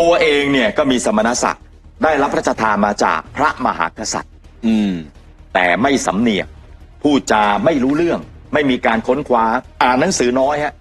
ตัวเองเนี่ยก็มีสมณศักดิ์ได้รับพระราชทานมาจากพระมหากษัตริย์ อืม แต่ไม่สำเนียกพูดจาไม่รู้เรื่อง ไม่มีการค้นคว้าอ่านหนังสือน้อยฮะ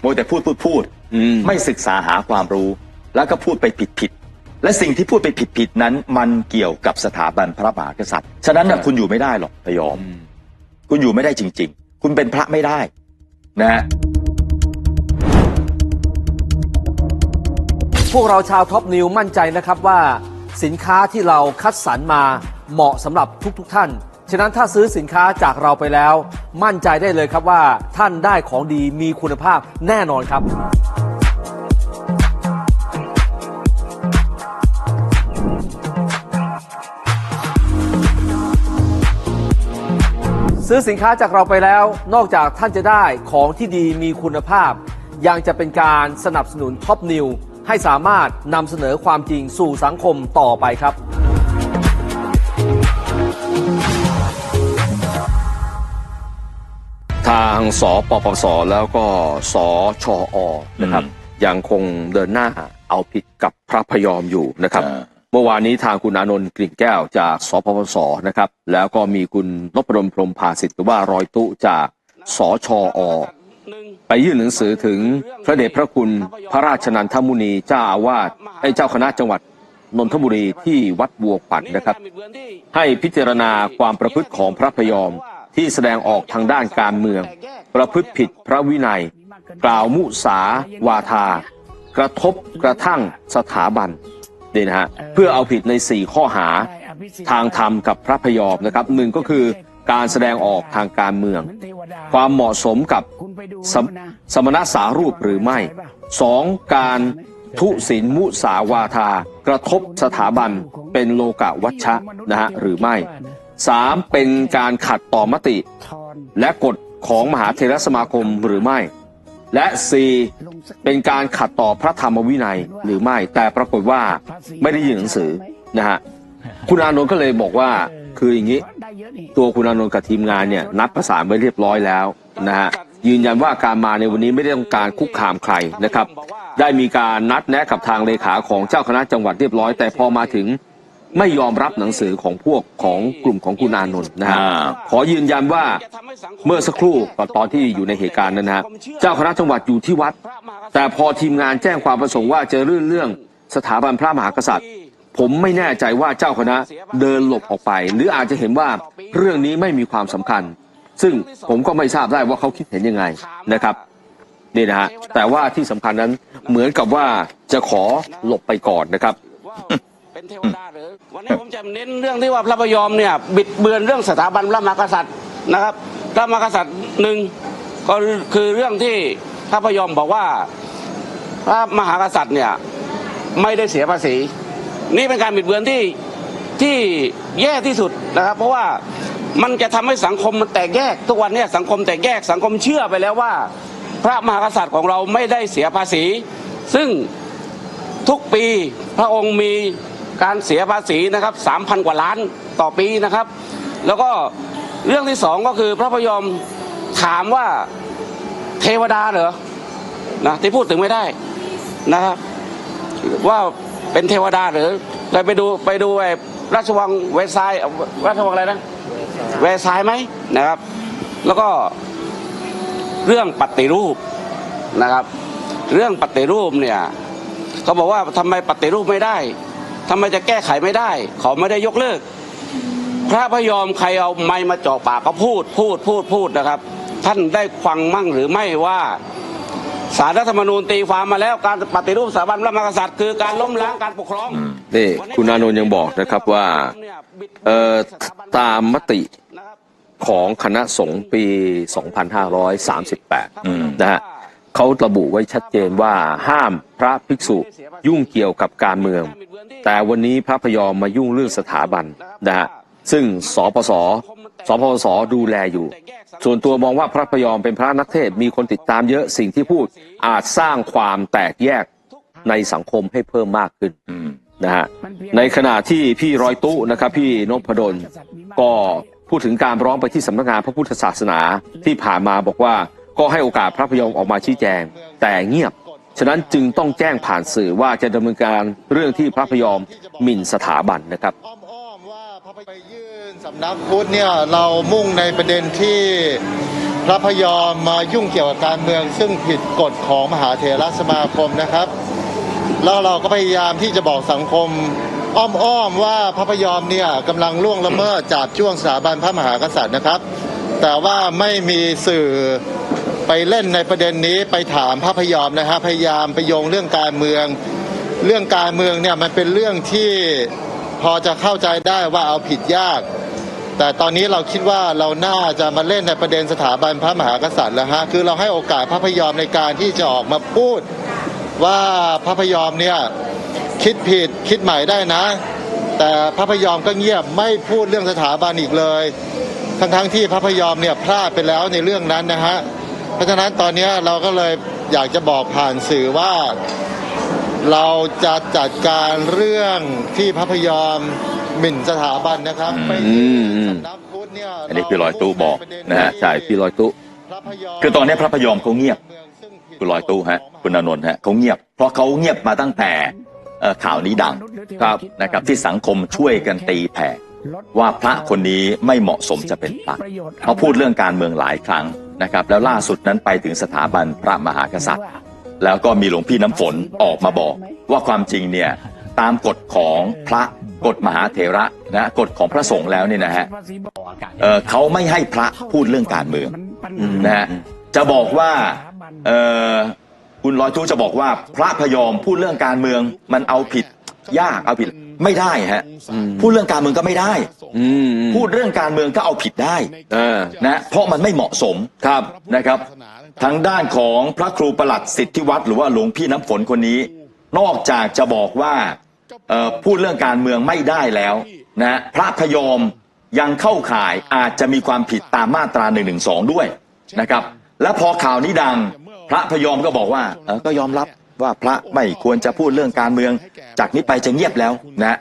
โมวแต่พูดพูดพูด อืม ไม่ศึกษาหาความรู้ แล้วก็พูดไปผิดผิดๆและสิ่งที่พูดไปผิดผิดๆนั้น มันเกี่ยวกับสถาบันพระมหากษัตริย์ฉะนั้นน่ะคุณอยู่ไม่ได้หรอกพยอมคุณอยู่ไม่ได้จริง ๆ คุณเป็นพระไม่ได้นะฮะ พวกเราชาวท็อปนิวมั่นใจนะครับว่าสินค้าที่เราคัดสรรมาเหมาะสำหรับทุกๆทท่าน ฉะนั้นถ้าซื้อสินค้าจากเราไปแล้ว มั่นใจได้เลยครับว่าท่านได้ของดีมีคุณภาพแน่นอนครับ ซื้อสินค้าจากเราไปแล้ว นอกจากท่านจะได้ของที่ดีมีคุณภาพ ยังจะเป็นการสนับสนุนท็อปนิว ให้สามารถนำเสนอความจริงสู่สังคมต่อไปครับ ทางสปปสแล้วก็สชอนะครับอืมยังคงเดินหน้าเอาผิดกับพระพยอมอยู่นะครับอ่าเมื่อวานนี้ทางคุณอานนท์กลิ่นแก้วจากสปปสนะครับ แล้วก็มีคุณนพดลพรหมภาสิทธิ์หรือว่ารอยตุจากสชอ ไปยื่นหนังสือถึงพระเดชพระคุณพระราชนันทมุนีเจ้าอาวาสไอ้เจ้าคณะจังหวัดนนทบุรีที่วัดบัวขวัญนะครับ ให้พิจารณาความประพฤติของพระพยอมที่แสดงออกทางด้านการเมือง ประพฤติผิดพระวินัย กล่าวมุสาวาทา กระทบกระทั่งสถาบันนี่นะฮะเพื่อเอาผิดใน 4 ข้อหาทางธรรมกับพระพยอมนะครับหนึ่งก็คือ การแสดงออกทางการเมือง ความเหมาะสมกับสมสมณสารูปหรือไม่สองการทุศีลมุสาวาทากระทบสถาบันเป็นโลกะวัชชะนะฮะหรือไม่สามเป็นการขัดต่อมติ และกฎของมหาเทรสมาคมหรือไม่ และสี่เป็นการขัดต่อพระธรรมวินัยหรือไม่ แต่ปรากฏว่าไม่ได้ยื่นหนังสือนะฮะคุณอานนท์ก็เลยบอกว่า คืออย่างนี้ตัวคุณอานนท์กับทีมงานเนี่ยนัดประสานไว้เรียบร้อยแล้วนะฮะยืนยันว่าการมาในวันนี้ไม่ได้ต้องการคุกคามใครนะครับ ได้มีการนัดแนะกับทางเลขาของเจ้าคณะจังหวัดเรียบร้อย แต่พอมาถึงไม่ยอมรับหนังสือของพวกของกลุ่มของคุณอานนท์นะฮะขอยืนยันว่าเมื่อสักครู่ตอนตอนที่อยู่ในเหตุการณ์นั้นนะฮะเจ้าคณะจังหวัดอยู่ที่วัด แต่พอทีมงานแจ้งความประสงค์ว่าจะรื่นเรื่องสถาบันพระมหากษัตริย์ ผมไม่แน่ใจว่าเจ้าคณะเดินหลบออกไป หรืออาจจะเห็นว่าเรื่องนี้ไม่มีความสำคัญ ซึ่งผมก็ไม่ทราบได้ว่าเขาคิดเห็นยังไงนะครับนี่นะฮะแต่ว่าที่สำคัญนั้นเหมือนกับว่าจะขอหลบไปก่อนนะครับเป็นเทวดาหรือวันนี้ผมจะเน้นเรื่องที่ว่าพระพยอมเนี่ยบิดเบือนเรื่องสถาบันพระมหากษัตริย์นะครับพระมหากษัตริย์หนึ่งก็คือเรื่องที่พระพยอมบอกว่าพระมหากษัตริย์เนี่ยไม่ได้เสียภาษี นี่เป็นการบิดเบือนที่ที่แย่ที่สุดนะครับ เพราะว่ามันจะทำให้สังคมมันแตกแยก ทุกวันเนี้สังคมแตกแยกสังคมเชื่อไปแล้วว่า พระมหากษัตริย์ของเราไม่ได้เสียภาษี ซึ่งทุกปีพระองค์มีการเสียภาษีนะครับสามพันกว่าล้านต่อปีนะครับ แล้วก็เรื่องที่สองก็คือพระพยอมถามว่าเทวดาเหรอนะที่พูดถึงไม่ได้นะครับว่า เป็นเทวดาหรือเราไปดูไปดูไอ้ราชวังเวร์ไซน์ราชวังอะไรนะเวร์ไซน์ไหมนะครับ แล้วก็เรื่องปฏิรูปนะครับ เรื่องปฏิรูปเนี่ยเขาบอกว่าทำไมปฏิรูปไม่ได้ทำไมจะแก้ไขไม่ได้ เขาไม่ได้ยกเลิก พระพยอมใครเอาไม้มาเจาะปากก็พูดพูดพูดพูดนะครับ ท่านได้ฟังมั่งหรือไม่ว่า สารรัฐธรรมนูญตีความมาแล้วการปฏิรูปสถาบันพระมหากษัตริย์คือการล้มล้างการปกครองนี่คุณอานนท์ยังบอกนะครับว่าเอ่อตามมติของคณะสงฆ์ปี 2538อืมนะฮะเขาระบุไว้ชัดเจนว่าห้ามพระภิกษุยุ่งเกี่ยวกับการเมือง แต่วันนี้พระพยอมมายุ่งเรื่องสถาบันนะฮะซึ่งสปส สปสดูแลอยู่ ส่วนตัวมองว่าพระพยอมเป็นพระนักเทศน์มีคนติดตามเยอะสิ่งที่พูดอาจสร้างความแตกแยกในสังคมให้เพิ่มมากขึ้นอืมนะฮะในขณะที่พี่รอยตุนะครับ พี่นพดลก็พูดถึงการร้องไปที่สำนักงานพระพุทธศาสนาที่ผ่านมาบอกว่าก็ให้โอกาสพระพยอมออกมาชี้แจง แต่เงียบ ฉะนั้นจึงต้องแจ้งผ่านสื่อว่าจะดำเนินการเรื่องที่พระพยอมหมิ่นสถาบันนะครับ สำนักพุทธเนี่ยเรามุ่งในประเด็นที่พระพยอมมายุ่งเกี่ยวกับการเมือง ซึ่งผิดกฎของมหาเถรสมาคมนะครับ แล้วเราก็พยายามที่จะบอกสังคมอ้อมๆว่าพระพยอมเนี่ยกำลังล่วงละเมิดจับจ้วงสถาบันพระมหากษัตริย์นะครับ แต่ว่าไม่มีสื่อไปเล่นในประเด็นนี้ไปถามพระพยอมนะฮะพยายามไปโยงเรื่องการเมือง เรื่องการเมืองเนี่ยมันเป็นเรื่องที่พอจะเข้าใจได้ว่าเอาผิดยาก แต่ตอนนี้เราคิดว่าเราน่าจะมาเล่นในประเด็นสถาบันพระมหากษัตริย์แล้วฮะคือเราให้โอกาสพระพยอมในการที่จะออกมาพูดว่าพระพยอมเนี่ยคิดผิดคิดใหม่ได้นะ แต่พระพยอมก็เงียบไม่พูดเรื่องสถาบันอีกเลย ทั้งๆที่พระพยอมเนี่ยพลาดไปแล้วในเรื่องนั้นนะฮะเพราะฉะนั้นตอนนี้เราก็เลยอยากจะบอกผ่านสื่อว่า เราจะจัดการเรื่องที่พระพยอม หมิ่นสถาบันนะครับไปอืมอืม สำนักพุทธเนี่ยอันนี้พี่ลอยตู้บอกนะฮะใช่พี่ลอยตุคือตอนนี้พระพยอมเขาเงียบ คุณลอยตู้ฮะคุณอานนท์ฮะเขาเงียบ เพราะเขาเงียบมาตั้งแต่เอ่อข่าวนี้ดังครับนะครับ ที่สังคมช่วยกันตีแผ่ ว่าพระคนนี้ไม่เหมาะสมจะเป็นพระเขาพูดเรื่องการเมืองหลายครั้งนะครับ แล้วล่าสุดนั้นไปถึงสถาบันพระมหากษัตริย์ แล้วก็มีหลวงพี่น้ำฝนออกมาบอก ว่าความจริงเนี่ย ตามกฎของพระกฎมหาเถระนะกฎของพระสงฆ์แล้วเนี่ยนะฮะเอ่อเขาไม่ให้พระพูดเรื่องการเมืองนะฮะจะบอกว่าเอ่อคุณลอยทูจะบอกว่าพระพยอมพูดเรื่องการเมือง มันเอาผิดยากเอาผิดไม่ได้ฮะพูดเรื่องการเมืองก็ไม่ได้อืมอืมพูดเรื่องการเมืองก็เอาผิดได้เออนะเพราะมันไม่เหมาะสมครับนะครับ ทางด้านของพระครูประหลัดสิทธิวัตรหรือว่าหลวงพี่น้ำฝนคนนี้ นอกจากจะบอกว่าเอ่อ พูดเรื่องการเมืองไม่ได้แล้วนะพระพยอมยังเข้าข่ายอาจจะมีความผิดตามมาตรา1นึด้วยนะครับ และพอข่าวนี้ดัง พระพยอมก็บอกว่าเออก็ยอมรับว่าพระไม่ควรจะพูดเรื่องการเมือง จากนี้ไปจะเงียบแล้วนะ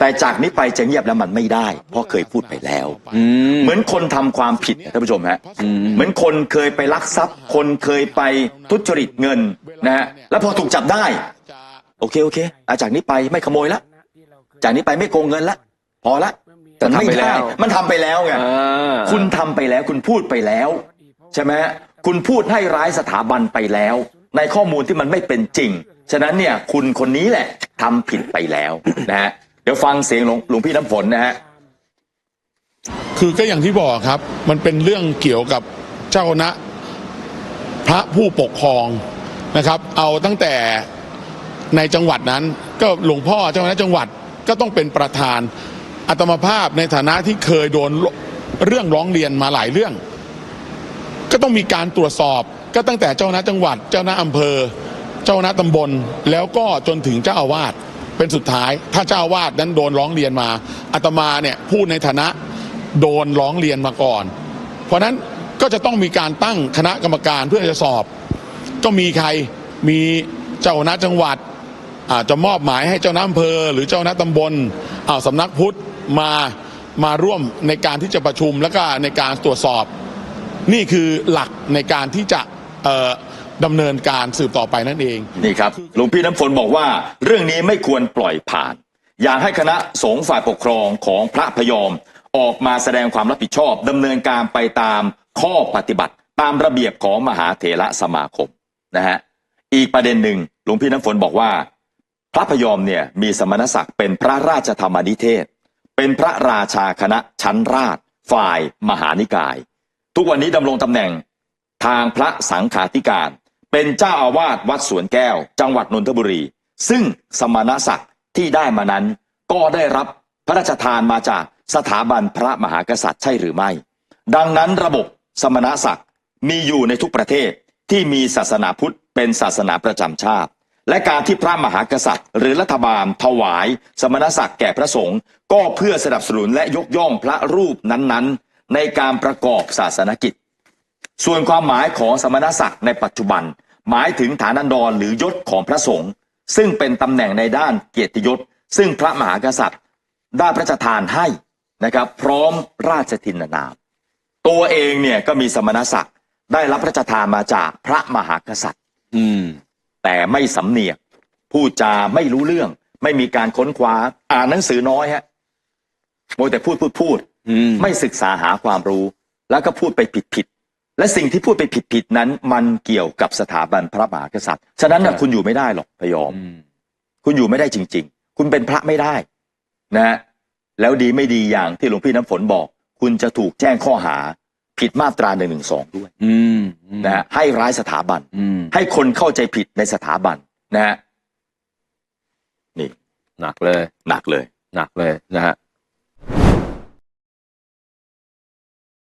แต่จากนี้ไปจะเงียบแล้วมันไม่ได้ เพราะเคยพูดไปแล้วอืมเหมือนคนทำความผิดนะท่านผู้ชมฮะเหมือนคนเคยไปลักทรัพย์ คนเคยไปทุจริตเงินนะฮะแล้วพอถูกจับได้โอเคโอเคอาจากนี้ไปไม่ขโมยละ จากนี้ไปไม่โกงเงินละ พอละแต่ทำไปม่ด้แล้วมันทำไปแล้วไงอ่าคุณทำไปแล้ว คุณพูดไปแล้ว ใช่ไหมฮะคุณพูดให้ร้ายสถาบันไปแล้ว ในข้อมูลที่มันไม่เป็นจริง ฉะนั้นเนี่ย คุณคนนี้แหละทำผิดไปแล้วนะฮะเดี๋ยวฟังเสียงหลวงหลวงพี่น้ำฝนนะฮะคือก็อย่างที่บอกครับ มันเป็นเรื่องเกี่ยวกับเจ้าคณะพระผู้ปกครองนะครับ เอาตั้งแต่ ในจังหวัดนั้น ก็หลวงพ่อเจ้าคณะจังหวัดก็ต้องเป็นประธานอัตมาภาพในฐานะที่เคยโดนเรื่องร้องเรียนมาหลายเรื่อง ก็ต้องมีการตรวจสอบก็ตั้งแต่เจ้าคณะจังหวัด เจ้าคณะอำเภอ เจ้าคณะตำบล แล้วก็จนถึงเจ้าอาวาสเป็นสุดท้าย ถ้าเจ้าอาวาสนั้นโดนร้องเรียนมาอาตมาเนี่ยพูดในฐานะโดนร้องเรียนมาก่อน เพราะฉะนั้นก็จะต้องมีการตั้งคณะกรรมการเพื่อจะสอบ ก็มีใครมีเจ้าคณะจังหวัด อาจจะมอบหมายให้เจ้าหน้าอำเภอ หรือเจ้าหน้าตำบลอ่าสำนักพุทธมามาร่วมในการที่จะประชุมและก็ในการตรวจสอบ นี่คือหลักในการที่จะดำเนินการสืบต่อไปนั่นเองนี่ครับหลวงพี่น้ำฝนบอกว่า เรื่องนี้ไม่ควรปล่อยผ่าน อยากให้คณะสงฆ์ฝ่ายปกครองของพระพยอม ออกมาแสดงความรับผิดชอบดำเนินการไปตามข้อปฏิบัติ ตามระเบียบของมหาเถระสมาคมนะฮะอีกประเด็นหนึ่งหลวงพี่น้ำฝนบอกว่า พระพยอมเนี่ยมีสมณศักดิ์เป็นพระราชธรรมนิเทศ เป็นพระราชาคณะชั้นราช ฝ่ายมหานิกาย ทุกวันนี้ดำรงตำแหน่งทางพระสังฆาธิการ เป็นเจ้าอาวาสวัดสวนแก้ว จังหวัดนนทบุรี ซึ่งสมณศักดิ์ที่ได้มานั้น ก็ได้รับพระราชทานมาจากสถาบันพระมหากษัตริย์ใช่หรือไม่ ดังนั้นระบบสมณศักดิ์มีอยู่ในทุกประเทศที่มีศาสนาพุทธเป็นศาสนาประจำชาติ และการที่พระมหากษัตริย์ หรือรัฐบาล ถวาย สมณศักดิ์แก่พระสงฆ์ก็เพื่อสนับสนุนและยกย่องพระรูปนั้นๆ ในการประกอบศาสนกิจ ส่วนความหมายของสมณศักดิ์ในปัจจุบัน หมายถึงฐานันดรหรือยศของพระสงฆ์ซึ่งเป็นตำแหน่งในด้านเกียรติยศ ซึ่งพระมหากษัตริย์ ได้พระราชทานให้นะครับ พร้อมราชทินนาม ตัวเองเนี่ยก็มีสมณศักดิ์ได้รับพระราชทานมาจากพระมหากษัตริย์ อืม แต่ไม่สำเนียกพูดจาไม่รู้เรื่อง ไม่มีการค้นคว้า อ่านหนังสือน้อยฮะโมวแต่พูดพูดพูด อืมไม่ศึกษาหาความรู้ แล้วก็พูดไปผิดผิดๆและสิ่งที่พูดไปผิดผิดๆนั้น มันเกี่ยวกับสถาบันพระมหากษัตริย์ฉะนั้นนะคุณอยู่ไม่ได้หรอกพยอม อืม คุณอยู่ไม่ได้จริง ๆ คุณเป็นพระไม่ได้นะฮะแล้วดีไม่ดีอย่างที่หลวงพี่น้ำฝนบอก คุณจะถูกแจ้งข้อหา ผิดมาตราหนึ่งหนึ่งสองด้วยอืมนะฮะให้ร้ายสถาบันอืมให้คนเข้าใจผิดในสถาบันนะฮะนี่หนักเลย หนักเลย หนักเลยนะฮะ